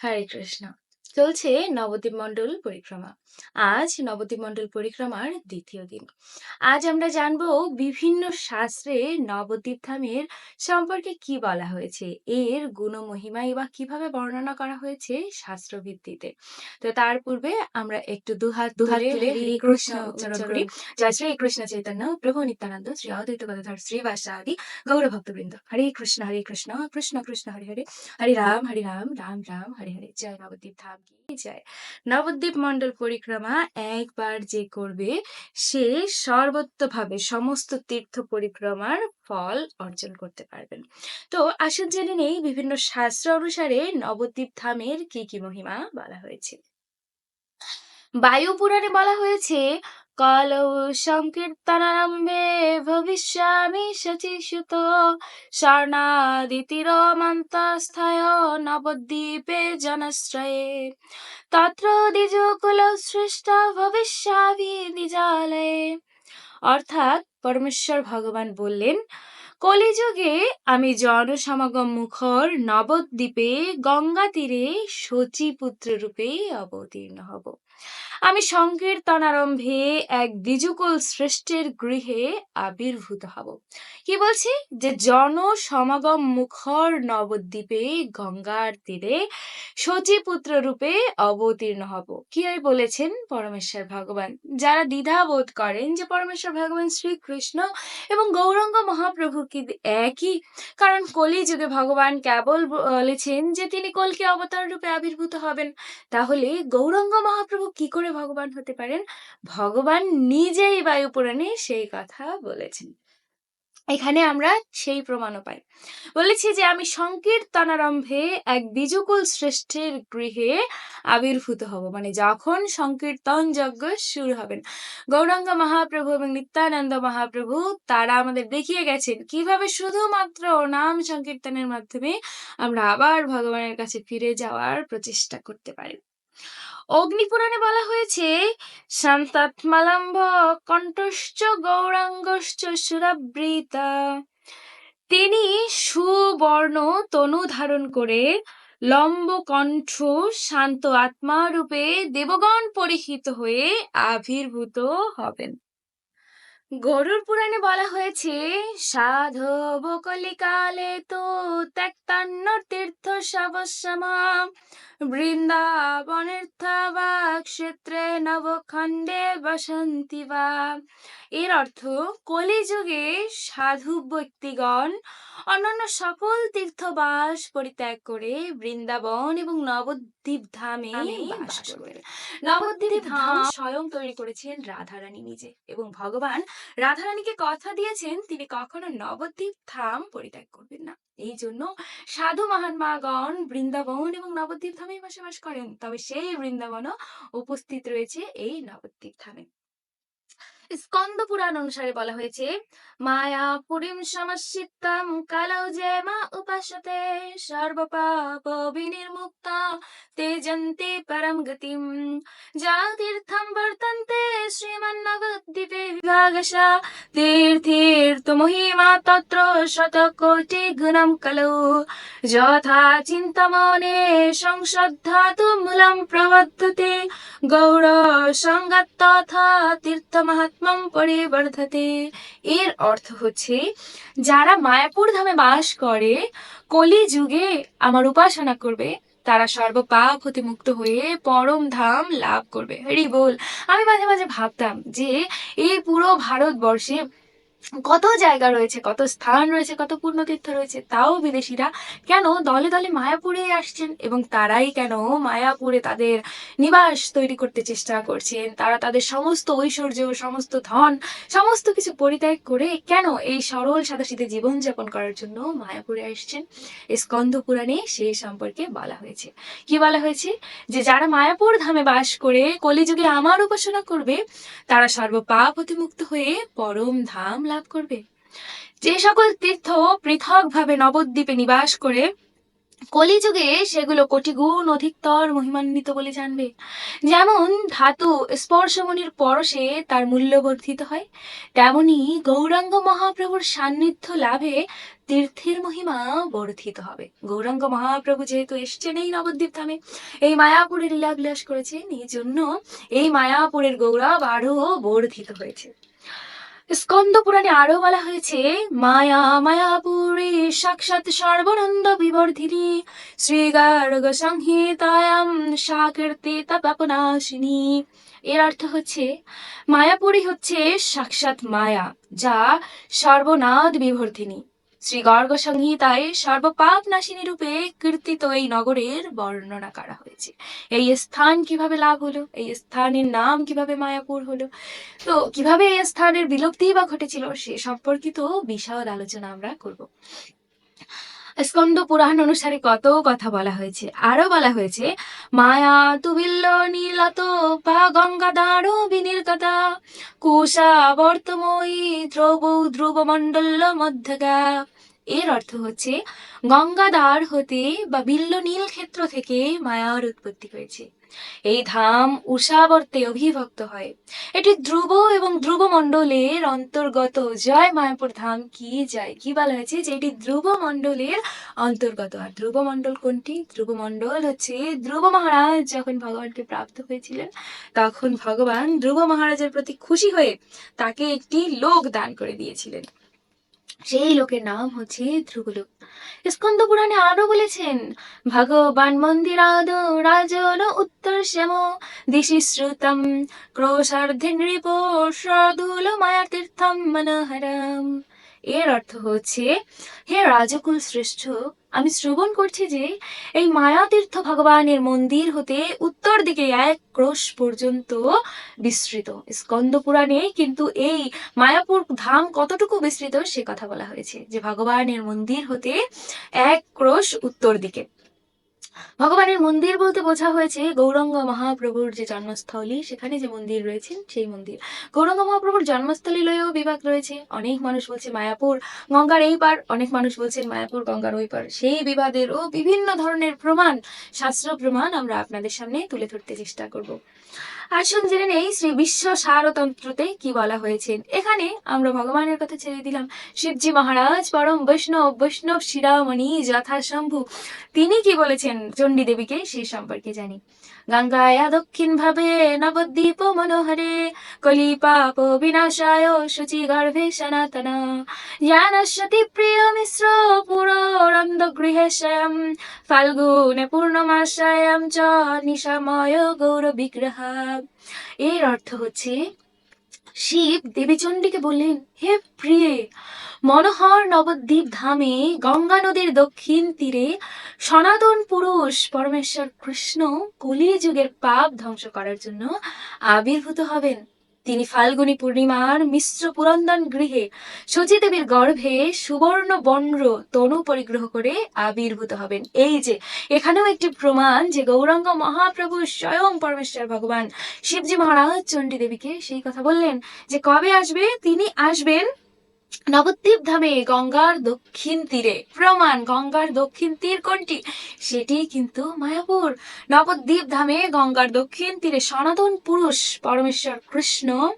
হরে কৃষ্ণ চলছে নবদ্বীপ মণ্ডল পরিক্রমা। আজ নবদ্বীপ মণ্ডল পরিক্রমার দ্বিতীয় দিন। আজ আমরা জানব বিভিন্ন শাস্ত্রে নবদ্বীপ ধামের সম্পর্কে কি বলা হয়েছে এর গুণমহিমাই বা কীভাবে বর্ণনা করা হয়েছে শাস্ত্র ভিত্তিতে তো তার পূর্বে আমরা একটু দুহাত দুহাত তুলে কৃষ্ণ উচ্চারণ করি। জয় শ্রী কৃষ্ণ চৈতন্য প্রভু নিত্যানন্দ শ্রী অদ্বৈত গদাধর শ্রীবাসাদি গৌর ভক্তবৃন্দ হরে কৃষ্ণ হরে কৃষ্ণ কৃষ্ণ কৃষ্ণ হরে হরে। হরে রাম হরে রাম রাম রাম হরে হরে। জয় নবদ্বীপ ধাম। কি যায়। নবদ্বীপ মণ্ডল পরিক্রমা একবার যে করবে, সে সর্বত্রভাবে সমস্ত তীর্থ পরিক্রমার ফল অর্জন করতে পারবেন। তো আসুন জেনে নেই বিভিন্ন শাস্ত্র অনুসারে নবদ্বীপ ধামের কি কি মহিমা বলা হয়েছে। বায়ু পুরাণে বলা হয়েছে কলৌ সংকীর্তনারম্ভে ভবিষ্যামি শচিসুত স্বর্ণাদিতিরমন্তস্থায় নবদ্বীপে জনশ্রয়ে। তত্র দ্বিজকুল সৃষ্ট ভবিষ্যামি দ্বিজালয়ে। অর্থাৎ পরমেশ্বর ভগবান বললেন, কলিযুগে আমি জনসমাগম মুখর নবদ্বীপে গঙ্গা তীরে শচীপুত্র রূপে অবতীর্ণ হব। আমি সংকীর্তনারম্ভে এক দ্বিজুকুল শ্রেষ্ঠের গৃহে আবির্ভূত হব। কি বলছি? যে জন সমাগম মুখর নবদ্বীপে গঙ্গার তীরে শচীপুত্র রূপে অবতীর্ণ হব। কি আর বলেছেন পরমেশ্বর ভগবান? যারা দ্বিধা বোধ করেন যে পরমেশ্বর ভগবান শ্রীকৃষ্ণ এবং গৌরঙ্গ মহাপ্রভু কি একই? কারণ কলি যুগে ভগবান কেবল বলেছেন যে তিনি কলকে অবতার রূপে আবির্ভূত হবেন। তাহলে গৌরঙ্গ মহাপ্রভু কি করে ভগবান হতে পারেন? ভগবান নিজেই বায়ু পুরাণে সেই কথা বলেছেন। এখানে আমরা সেই প্রমাণও পাই। বলেছি যে আমি সংকীর্তনারম্ভে এক বিজুকুল শ্রেষ্ঠের গৃহে আবির্ভূত হব মানে যখন সংকীর্তন যজ্ঞ শুরু হবেন। গৌরাঙ্গ মহাপ্রভু এবং নিত্যানন্দ মহাপ্রভু, তারা আমাদের দেখিয়ে গেছেন কীভাবে শুধুমাত্র নাম সংকীর্তনের মাধ্যমে আমরা আবার ভগবানের কাছে ফিরে যাওয়ার প্রচেষ্টা করতে পারি। অগ্নিপুরাণে বলা হয়েছে শান্তাত্মালম্ব কণ্ঠশ্চ গৌরাঙ্গশ্চ সুরাবৃতা। তিনি সুবর্ণ তনু ধারণ করে লম্ব কণ্ঠ শান্ত আত্মা রূপে দেবগণ পরিহিত হয়ে আবির্ভূত হবেন। গরুর পুরাণে বলা হয়েছে সাধব কলিকালে তো ত্যাক্তান্ন তীর্থ সবসমা বৃন্দাবনের বা ক্ষেত্রে নবখণ্ডে বসন্তি বা। এর অর্থ কলিযুগে সাধু ব্যক্তিগণ অন্যান্য সকল তীর্থবাস পরিত্যাগ করে বৃন্দাবন এবং নবদ্বীপ ধামে বাস করবেন নবদ্বীপ ধাম স্বয়ং তৈরি করেছেন রাধারানী নিজে এবং ভগবান রাধারানীকে কথা দিয়েছেন তিনি কখনো নবদ্বীপ ধাম পরিত্যাগ করবেন না। এই জন্য সাধু মহাত্মাগণ বৃন্দাবন এবং নবদ্বীপ বসবাস করেন। তবে সেই বৃন্দাবনও উপস্থিত রয়েছে এই নবদ্বীপ ধামে। স্কন্দ পুরাণ অনুসারে বলা হয়েছে, মায়া পুরীম সমস্যিতাম কালৌ যে মা উপাসতে সর্বপাপ বিনির্মুক্তা তেজন্তে পরম গতিম। যা তীর্থম বর্তন্তে শ্রীমন্নবদ্বীপে বিভাগশা তীর্থীর্থ মহিমা তত্র শতকোটি গুণম কলৌ। যথা চিন্তামনে সংশ্রদ্ধাতু মূলম প্রবদ্ধতে গৌর সঙ্গত তথা তীর্থ মাহাত্ম্যম পরিবর্ধতে এর অর্থ হচ্ছে, যারা মায়াপুর ধামে বাস করে কলি যুগে আমার উপাসনা করবে। তারা সর্বপাপ হতে মুক্ত হয়ে পরম ধাম লাভ করবে। হরি বল আমি মাঝে মাঝে ভাবতাম যে, এই পুরো ভারতবর্ষে কত জায়গা রয়েছে, কত স্থান রয়েছে, কত পূর্ণতীর্থ রয়েছে, তাও বিদেশিরা কেন দলে দলে মায়াপুরে আসছেন এবং তারাই কেন মায়াপুরে তাদের নিবাস তৈরি করতে চেষ্টা করছেন? তারা তাদের সমস্ত ঐশ্বর্য, সমস্ত ধন, সমস্ত কিছু পরিত্যাগ করে কেন এই সরল সাদাসিধে জীবনযাপন করার জন্য মায়াপুরে আসছেন? স্কন্ধ পুরাণে সেই সম্পর্কে বলা হয়েছে। কি বলা হয়েছে? যে যারা মায়াপুর ধামে বাস করে কলিযুগে আমার উপাসনা করবে, তারা সর্বপাপ হতে মুক্ত হয়ে পরম ধাম লাভ করবে? যে সকল তীর্থ পৃথকভাবে নবদ্বীপে নিবাস করে, কলিযুগে সেগুলো কোটি গুণ অধিকতর মহিমান্বিত বলে জানবে। যেমন ধাতু স্পর্শমণির পরশে তার মূল্য বর্ধিত হয়, তেমনি গৌরাঙ্গ মহাপ্রভুর সান্নিধ্য লাভে তীর্থের মহিমা বর্ধিত হবে। গৌরাঙ্গ মহাপ্রভু যেহেতু এসছেন এই নবদ্বীপ ধামে, এই মায়াপুরে লীলাবিলাস করেছেন, এই জন্য এই মায়াপুরের গৌরব আরও বর্ধিত হয়েছে। স্কন্দ পুরাণে আরও বলা হয়েছে, মায়া মায়াপুরে সাক্ষাৎ সর্বনন্দ বিবর্ধিনী শ্রী গার্গ সংহিতায়াম সাকীর্তি তাপনাশিনী এর অর্থ হচ্ছে, মায়াপুরী হচ্ছে সাক্ষাৎ মায়া, যা সর্বনাদ বিবর্ধিনী। শ্রী গর্গ সংহিতায় সর্বপাপ নাশিনী রূপে কীর্তিত এই নগরের বর্ণনা করা হয়েছে। এই স্থান কীভাবে লাভ হলো? এই স্থানের নাম কীভাবে মায়াপুর হলো? তো কীভাবে এই স্থানের বিলুপ্তি বা ঘটেছিল সে সম্পর্কিত বিশদ আলোচনা আমরা করব। স্কন্দ পুরাণ অনুসারে কত কথা বলা হয়েছে। আরও বলা হয়েছে, মায়া তুবিল্ল নীলত পা গঙ্গা দাঁড়ো বিনির্গতা কুষা বর্তময়ী ধ্রুব ধ্রুব মণ্ডল মধ্যগা। এর অর্থ হচ্ছে, গঙ্গাধার হতে বা বিল্ল নীল ক্ষেত্র থেকে মায়ার উৎপত্তি হয়েছে। এই ধাম উষাবর্তে অভিভক্ত হয়। এটি ধ্রুব এবং ধ্রুব মণ্ডলের অন্তর্গত। জয় মায়াপুর ধাম কি যায় কি বলা হয়েছে যে এটি ধ্রুব মণ্ডলের অন্তর্গত। আর ধ্রুব মণ্ডল কোনটি? ধ্রুব মণ্ডল হচ্ছে ধ্রুব মহারাজ যখন ভগবানকে প্রাপ্ত হয়েছিলেন, তখন ভগবান ধ্রুব মহারাজের প্রতি খুশি হয়ে তাকে একটি লোক দান করে দিয়েছিলেন। সেই লোকের নাম হচ্ছে ধ্রুবলোক। স্কন্দ পুরাণে আরও বলেছেন, ভগবান মন্দিরাদ, রাজন উত্তর শ্যাম দিশি শ্রুতম ক্রোশার্ধে নৃপ, সদুল মায়া তীর্থম মনোহরম। এর অর্থ হচ্ছে, হে রাজকুল শ্রেষ্ঠ আমি শ্রবণ করছি যে এই মায়াতীর্থ ভগবানের মন্দির হতে উত্তর দিকে এক ক্রোশ পর্যন্ত বিস্তৃত। স্কন্দ পুরাণে কিন্তু এই মায়াপুর ধাম কতটুকু বিস্তৃত সে কথা বলা হয়েছে যে ভগবানের মন্দির হতে এক ক্রোশ উত্তর দিকে। ভগবানের মন্দির বলতে বোঝা হয়েছে গৌরঙ্গ মহাপ্রভুর যে জন্মস্থলী, সেখানে যে মন্দির রয়েছেন সেই মন্দির। গৌরঙ্গ মহাপ্রভুর জন্মস্থলী লয়েও বিভাগ রয়েছে। অনেক মানুষ বলছে মায়াপুর গঙ্গার এই পার, অনেক মানুষ বলছেন মায়াপুর গঙ্গার ওই পার। সেই বিবাদের ও বিভিন্ন ধরনের প্রমাণ, শাস্ত্র প্রমাণ আমরা আপনাদের সামনে তুলে ধরতে চেষ্টা করব। আসুন জেনে নেই শ্রী বিশ্ব সারতন্ত্রতে কি বলা হয়েছে। এখানে আমরা ভগবানের কথা ছেড়ে দিলাম। শিবজি মহারাজ, পরম বৈষ্ণব বৈষ্ণব শিরামণি যথাশম্ভু তিনি কি বলেছেন? চণ্ডী দেবীকে সে সম্পর্কে জানি। গঙ্গায়া দক্ষিণ ভাবে নবদ্বীপ মনোহরে কলি পাপ বিনাশায় শুচি গর্ভে সনাতন। জ্ঞানস্বতি প্রিয় মিশ্র পুরন্দ গৃহে স্বয়ং ফাল্গুনে পূর্ণমাসায়াম চ নিশাময় গৌর বিগ্রহ এর অর্থ হচ্ছে শিব দেবীচণ্ডীকে বললেন, হে প্রিয়ে, মনোহর নবদ্বীপ ধামে গঙ্গা নদীর দক্ষিণ তীরে সনাতন পুরুষ পরমেশ্বর কৃষ্ণ কলি যুগের পাপ ধ্বংস করার জন্য আবির্ভূত হবেন। তিনি ফাল্গুনী পূর্ণিমার মিশ্র পুরন্দন গৃহে সচিদেবীর গর্ভে সুবর্ণ বন্ড তনু পরিগ্রহ করে আবির্ভূত হবেন। এই যে, এখানেও একটি প্রমাণ যে গৌরাঙ্গ মহাপ্রভু স্বয়ং পরমেশ্বর ভগবান শিবজি মহারাজ চণ্ডী দেবীকে সেই কথা বললেন যে কবে আসবে? তিনি আসবেন নবদ্বীপ ধামে গঙ্গার দক্ষিণ তীরে। প্রমাণ, গঙ্গার দক্ষিণ তীর কোনটি? সেটি কিন্তু মায়াপুর। নবদ্বীপ ধামে গঙ্গার দক্ষিণ তীরে সনাতন পুরুষ পরমেশ্বর কৃষ্ণ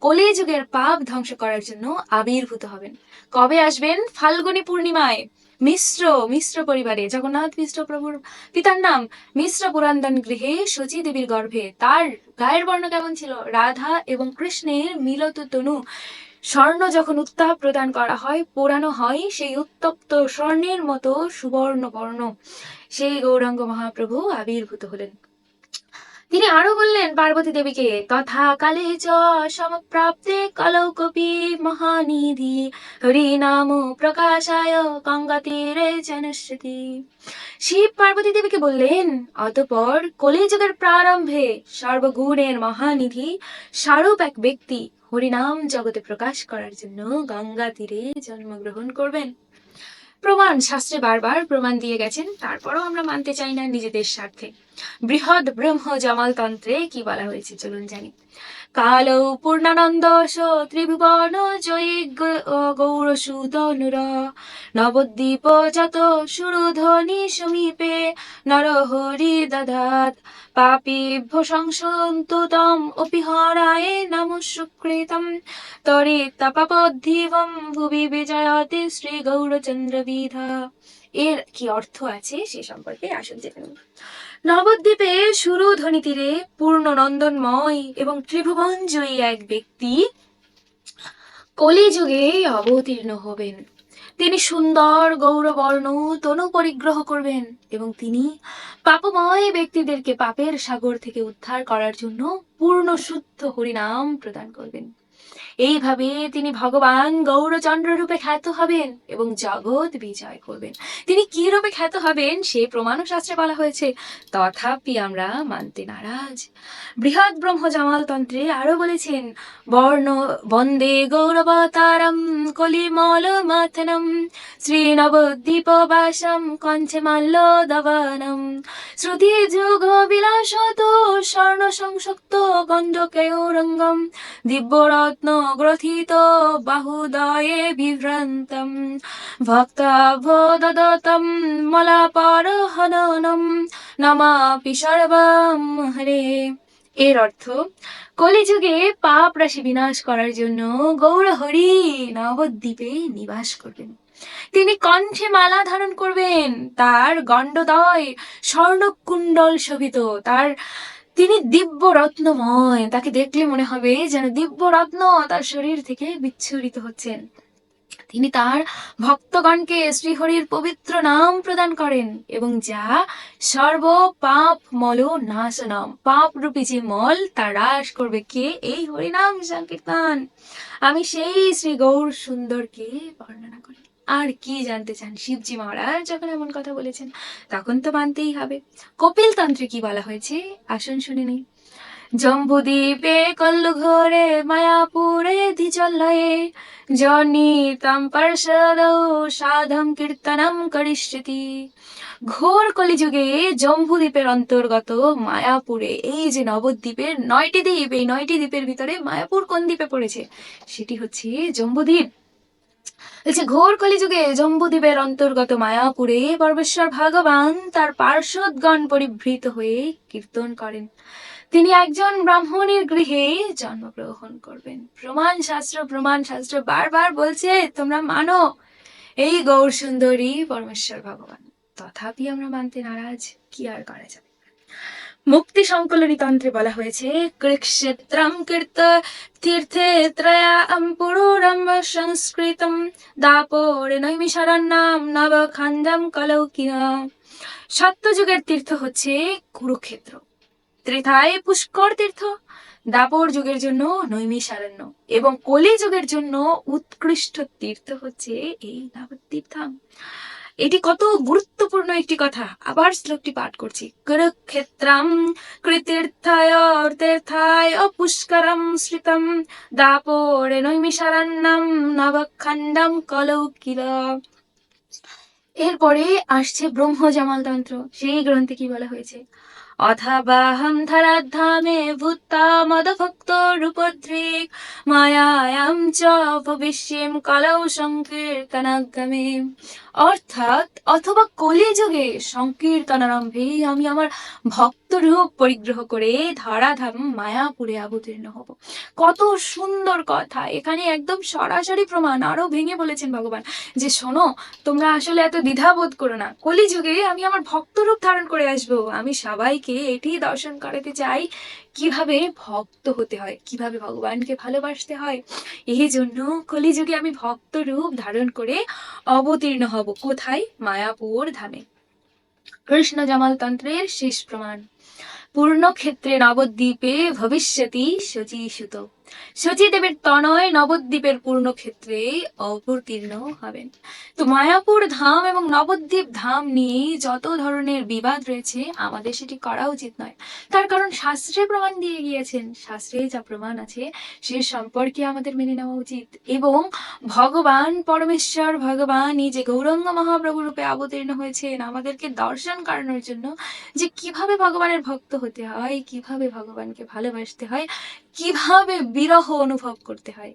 কলিযুগের পাপ ধ্বংস করার জন্য আবির্ভূত হবেন। কবে আসবেন? ফাল্গুনী পূর্ণিমায়। মিশ্র মিশ্র পরিবারে। জগন্নাথ, মিশ্র প্রভুর পিতার নাম। মিশ্র পুরান্দন গৃহে শচী দেবীর গর্ভে। তার গায়ের বর্ণ কেমন ছিল? রাধা এবং কৃষ্ণের মিলত তনু স্বর্ণ যখন উত্তাপ প্রদান করা হয় পোড়ানো হয়, সেই উত্তপ্ত স্বর্ণের মতো সুবর্ণ বর্ণ সেই গৌরাঙ্গ মহাপ্রভু আবির্ভূত হলেন। তিনি আরও বললেন, পার্বতী দেবীকে তথা কালে চ সমপ্রাপ্তে কলৌকপি মহানিধি হরি নাম প্রকাশায় গঙ্গা তীরে জনশ্রুতি শিব পার্বতী দেবীকে বললেন, অতপর কলিযুগের প্রারম্ভে সর্বগুণের মহানিধি স্বরূপ এক ব্যক্তি হরিনাম জগতে প্রকাশ করার জন্য গঙ্গা তীরে জন্মগ্রহণ করবেন। প্রমাণ, শাস্ত্রে বারবার প্রমাণ দিয়ে গেছেন, তারপরও আমরা মানতে চাই না নিজেদের স্বার্থে। বৃহৎ ব্রহ্ম জামাল তন্ত্রে কি বলা হয়েছে চলুন জানি। কাল পূর্ণানন্দ ত্রিভুবন জয়ী গৌর সুদনুর নবদ্বীপ যত সুরধ্বনি সমীপে নরহরি দধাত পাপীভ্য সংসন্তু তম অপি হরায় নম সুকৃতম তরে তপপদ্ধিবম ভুবি বিজয়তে শ্রী গৌরচন্দ্র বিধা এর কি অর্থ আছে সে সম্পর্কে আসুন জেনে। নবদ্বীপে সুরধ্বনি তীরে পূর্ণ নন্দনময় এবং ত্রিভুবন জয়ী এক ব্যক্তি কলিযুগে অবতীর্ণ হবেন। তিনি সুন্দর, গৌরবর্ণ, তনু পরিগ্রহ করবেন এবং তিনি পাপময় ব্যক্তিদেরকে পাপের সাগর থেকে উদ্ধার করার জন্য পূর্ণ শুদ্ধ হরিনাম প্রদান করবেন। এইভাবে তিনি ভগবান গৌরচন্দ্র রূপে খ্যাত হবেন এবং জগৎ বিজয় করবেন। তিনি কি রূপে খ্যাত হবেন সে প্রমাণও শাস্ত্রে বলা হয়েছে। তথাপি আমরা মানতে নারাজ। বৃহৎ ব্রহ্ম জামাল তন্ত্রে আরও বলেছেন, বর্ণ বন্দে গৌরবতারম কলিমল মাথনম শ্রীনবদ্বীপ বাসম কঞ্চে মাল্য দবানম শ্রুতি যুগ বিলাসত স্বর্ণ সংসক্ত গন্ধকেয়রঙ্গম দিব্যরত্ন গ্রথিত বাহুদয়ে বিভ্রান্তম ভক্তাভোদতম মলাপারহননম নমাপি সর্বম হরে এর অর্থ, কলিযুগে পাপ রাশি বিনাশ করার জন্য গৌরহরি নবদ্বীপে নিবাস করবেন তিনি কণ্ঠে মালা ধারণ করবেন, তার গণ্ডদয় স্বর্ণকুণ্ডল শোভিত, তার তিনি দিব্য রত্নময় তাকে দেখলে মনে হবে যেন দিব্য রত্ন তার শরীর থেকে বিচ্ছুরিত হচ্ছেন। তিনি তার ভক্তগণকে শ্রীহরির পবিত্র নাম প্রদান করেন এবং যা সর্ব পাপ মল নাশনম পাপ রূপী যে মল, তা হ্রাস করবে। কে? এই হরিনাম সংকীর্তন। আমি সেই শ্রী গৌর সুন্দরকে বর্ণনা করি। আর কি জানতে চান? শিবজি মহারাজ যখন এমন কথা বলেছেন, তখন তো মানতেই হবে। কপিল তন্ত্রে কি বলা হয়েছে? আসুন শুনে নেই। জম্বুদ্বীপে কল্লু ঘরে মায়াপুরে দ্বিজলয়ে জনিতম পার্ষদ সাধম কীর্তনম করিষ্যতি। ঘোর কলিযুগে জম্বুদ্বীপের অন্তর্গত মায়াপুরে, এই যে নবদ্বীপের নয়টি দ্বীপ, এই নয়টি দ্বীপের ভিতরে মায়াপুর কোন দ্বীপে পড়েছে? সেটি হচ্ছে জম্বুদ্বীপ। বলছে, ঘোর কলিযুগে জম্বুদ্বীপের অন্তর্গত মায়াপুরে পরমেশ্বর ভগবান তার পার্শ্বদগণ পরিভৃত হয়ে কীর্তন করেন। তিনি একজন ব্রাহ্মণের গৃহে জন্মগ্রহণ করবেন। প্রমাণ শাস্ত্র প্রমাণ শাস্ত্র বারবার বলছে, তোমরা মানো এই গৌর সুন্দরী পরমেশ্বর ভগবান। তথাপি আমরা মানতে নারাজ, কি আর করা যাবে? মুক্তি সংকলনী তন্ত্রে বলা হয়েছে কৃক্ষেত্রম কীর্ত তীর্থে ত্রয়াম পুরুরম্ব সংস্কৃতম দাপরে নৈমিষারণ্যম নবখণ্ডম কলৌকিনা। সত্যযুগের তীর্থ হচ্ছে কুরুক্ষেত্র। ত্রেতায় পুষ্কর তীর্থ, দাপর যুগের জন্য নৈমিষারণ্য এবং কলি যুগের জন্য উৎকৃষ্ট তীর্থ হচ্ছে এই নবদ্বীপ ধাম এটি কত গুরুত্বপূর্ণ একটি কথা। আবার শ্লোকটি পাঠ করছি। কুরুক্ষেত্রম কৃতীর্থায় তীর্থায় পুষ্করম শ্রিতম দাপরে নৈমিষারণ্যম নবখণ্ডম কলৌকিল। এরপরে আসছে ব্রহ্মজামাল তন্ত্র সেই গ্রন্থে কি বলা হয়েছে? অথাবাহম ধরাধামে ভূতা মদভক্ত রূপদ্রিক মায়ায়াম চ ভবিষ্যম কলৌ সংকীর্তনাগমে অর্থাৎ অথবা কলিযুগে সংকীর্তনারম্ভে আমি আমার ভক্ত রূপ পরিগ্রহ করে ধরাধাম মায়াপুরে অবতীর্ণ হব। কত সুন্দর কথা। এখানে একদম সরাসরি প্রমাণ আরও ভেঙে বলেছেন ভগবান যে শোনো, তোমরা আসলে এত দ্বিধাবোধ করো না। কলিযুগে আমি আমার ভক্ত রূপ ধারণ করে আসব। আমি সবাইকে এটি দর্শন করাতে চাই। কীভাবে ভক্ত হতে হয়? কীভাবে ভগবানকে ভালোবাসতে হয়? এই জন্য কলিযুগে আমি ভক্ত রূপ ধারণ করে অবতীর্ণ হব। কোথায়? মায়াপুর ধামে। কৃষ্ণ জামাল তন্ত্রের শেষ প্রমাণ। পূর্ণক্ষেত্রে নবদ্বীপে ভবিষ্যতি শচীসুত সতীদেবের তনয় নবদ্বীপের পূর্ণ ক্ষেত্রে অবতীর্ণ হবেন। তো মায়াপুর ধাম এবং নবদ্বীপ ধাম নিয়ে যত ধরনের বিবাদ রয়েছে, আমাদের সেটি করা উচিত নয়। তার কারণ শাস্ত্রে প্রমাণ দিয়ে গিয়েছেন, শাস্ত্রে যা প্রমাণ আছে, সে সম্পর্কে আমাদের মেনে নেওয়া উচিত। এবং ভগবান পরমেশ্বর, ভগবান যে গৌরঙ্গ মহাপ্রভু রূপে অবতীর্ণ হয়েছেন, আমাদেরকে দর্শন করানোর জন্য যে কীভাবে ভগবানের ভক্ত হতে হয়, কীভাবে ভগবানকে ভালোবাসতে হয়, কীভাবে বিরহ অনুভব করতে হয়।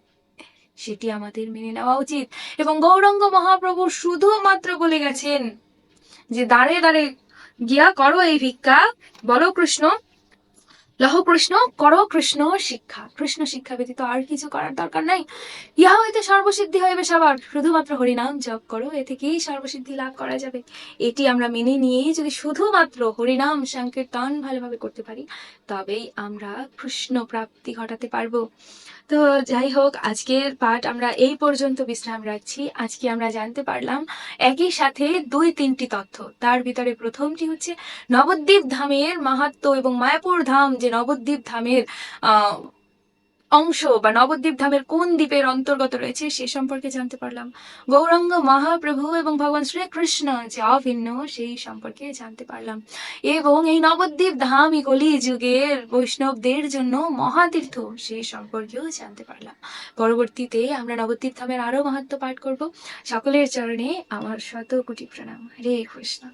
সেটি আমাদের মেনে নেওয়া উচিত। এবং গৌরঙ্গ মহাপ্রভু শুধুমাত্র বলে গেছেন যে, দাঁড়ে দাঁড়ে, গিয়া করো এই ভিক্ষা। বলো কৃষ্ণ লহ কৃষ্ণ কর কৃষ্ণ শিক্ষা। কৃষ্ণ শিক্ষা ব্যতীত আর কিছু করার দরকার নাই। ইহা হইতে সর্বসিদ্ধি হইবে সবার। শুধুমাত্র হরিনাম জপ করো, এ থেকেই সর্বসিদ্ধি লাভ করা যাবে। এটি আমরা মেনে নিয়ে যদি শুধুমাত্র হরিনাম সংকীর্তন ভালোভাবে করতে পারি, তবেই আমরা কৃষ্ণ প্রাপ্তি ঘটাতে পারব। তো যাই হোক, আজকের পাঠ আমরা এই পর্যন্ত বিশ্রাম রাখছি। আজকে আমরা জানতে পারলাম একই সাথে দুই তিনটি তথ্য। তার ভিতরে প্রথমটি হচ্ছে নবদ্বীপ ধামের মাহাত্ম এবং মায়াপুর ধাম যে নবদ্বীপ ধামের অংশ বা নবদ্বীপ ধামের কোন দ্বীপের অন্তর্গত রয়েছে সে সম্পর্কে জানতে পারলাম। গৌরাঙ্গ মহাপ্রভু এবং ভগবান শ্রীকৃষ্ণ যে অভিন্ন, সেই সম্পর্কে জানতে পারলাম। এবং এই নবদ্বীপ ধাম, এই কলি যুগের বৈষ্ণবদের জন্য মহাতীর্থ সেই সম্পর্কেও জানতে পারলাম। পরবর্তীতে আমরা নবদ্বীপ ধামের আরও মাহাত্ম্য পাঠ করব। সকলের চরণে আমার শত কোটি প্রণাম। হরে কৃষ্ণ।